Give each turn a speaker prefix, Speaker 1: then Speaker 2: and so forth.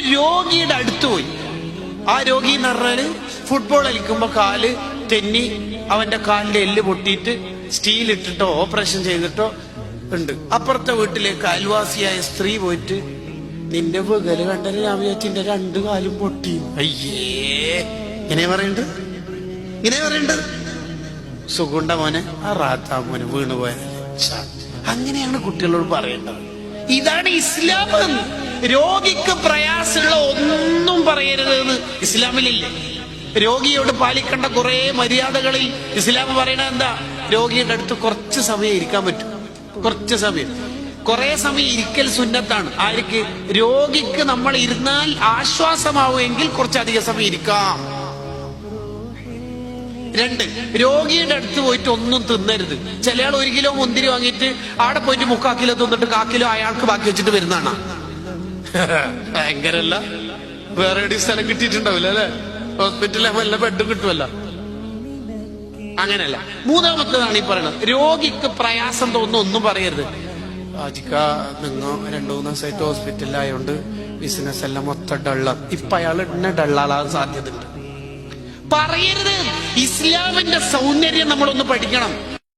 Speaker 1: രോഗിയുടെ അടുത്ത് പോയി. ആ രോഗി എന്ന് പറഞ്ഞാൽ ഫുട്ബോൾ കളിക്കുമ്പോ കാൽ തെന്നി അവന്റെ കാലിന്റെ എല്ല് പൊട്ടിയിട്ട് സ്റ്റീൽ ഇട്ടിട്ടോ ഓപ്പറേഷൻ ചെയ്തിട്ടോ ഉണ്ട്. അപ്പുറത്തെ വീട്ടിലേക്ക് അയൽവാസിയായ സ്ത്രീ പോയിട്ട് നിന്റെ വികൽ കണ്ടത് ഞാൻ വിചാരിച്ചിന്റെ രണ്ട് കാലും പൊട്ടി. അയ്യേ. ഇങ്ങനെ പറയണ്ട്? ഇങ്ങനെ പറയണ്ട്? സുഗുണ്ട മോനെ ആ റാത്താ മോനെ വീണുപോയ അങ്ങനെയാണ് കുട്ടികളോട് പറയേണ്ടത്. ഇതാണ് ഇസ്ലാം രോഗിക്ക് പ്രയാസമുള്ള ഒന്നും പറയരുത് എന്ന് ഇസ്ലാമിലില്ല. രോഗിയോട് പാലിക്കേണ്ട കുറെ മര്യാദകളിൽ ഇസ്ലാം പറയണ എന്താ? രോഗിയുടെ അടുത്ത് കുറച്ച് സമയം ഇരിക്കാൻ പറ്റും. കുറച്ച് സമയം. കുറെ സമയം ഇരിക്കൽ സുന്നത്താണ്. ആർക്ക്? രോഗിക്ക് നമ്മൾ ഇരുന്നാൽ ആശ്വാസമാവുമെങ്കിൽ കുറച്ചധികം സമയം ഇരിക്കാം. രണ്ട് രോഗിയുടെ അടുത്ത് പോയിട്ട് ഒന്നും തിന്നരുത്. ചിലയാൾ ഒരു കിലോ മുന്തിരി വാങ്ങിയിട്ട് അവിടെ പോയിട്ട് മുക്കാ കിലോ തിന്നിട്ട് കാ കിലോ അയാൾക്ക് ബാക്കി വെച്ചിട്ട് വരുന്നതാണ്. ഭയങ്കരല്ല. വേറെ എവിടെയും സ്ഥലം കിട്ടിയിട്ടുണ്ടാവില്ല അല്ലെ? ഹോസ്പിറ്റലിലെ വല്ല ബെഡും കിട്ടുമല്ല അങ്ങനല്ല മൂന്നാമത്തേതാണ് ഈ പറയുന്നത് രോഗിക്ക് പ്രയാസം തോന്നുന്ന ഒന്നും പറയരുത്. ആജിക്ക നിങ്ങൾ രണ്ടു മൂന്ന് ദിവസമായിട്ട് ഹോസ്പിറ്റലിലായോണ്ട് ബിസിനസ് എല്ലാം മൊത്തം ഡള്ള ഇപ്പൊ അയാൾ എന്നെ ഡള്ളാളാൻ സാധ്യതയുണ്ട്. പറയരുത്. ഇസ്ലാമിന്റെ സൗന്ദര്യം നമ്മളൊന്ന് പഠിക്കണം.